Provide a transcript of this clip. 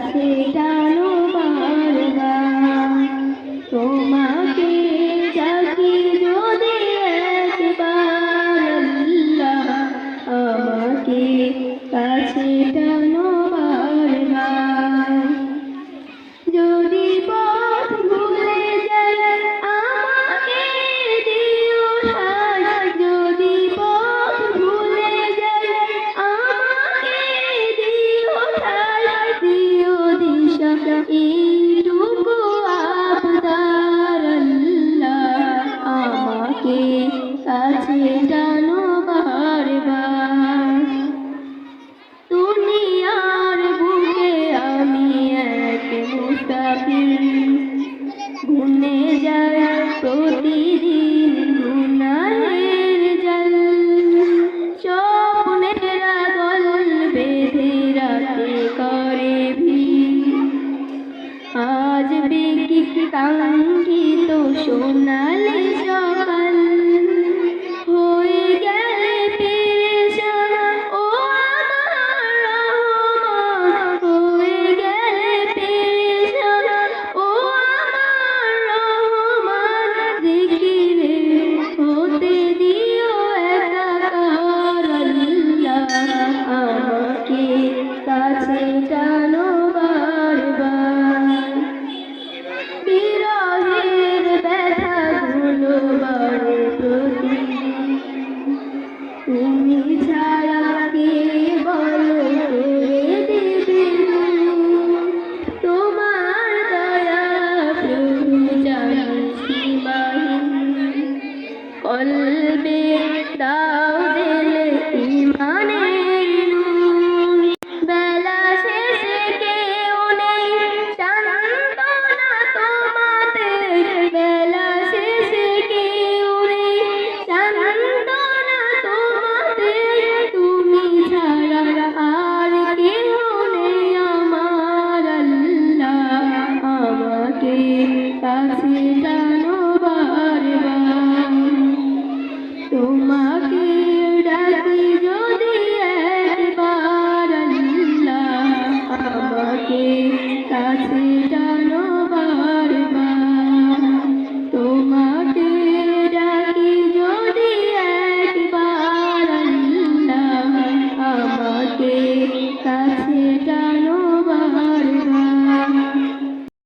সেটা করে আজ বেকি কাঙ্ক্ষিত সোনালি কলবে দাও Yeah,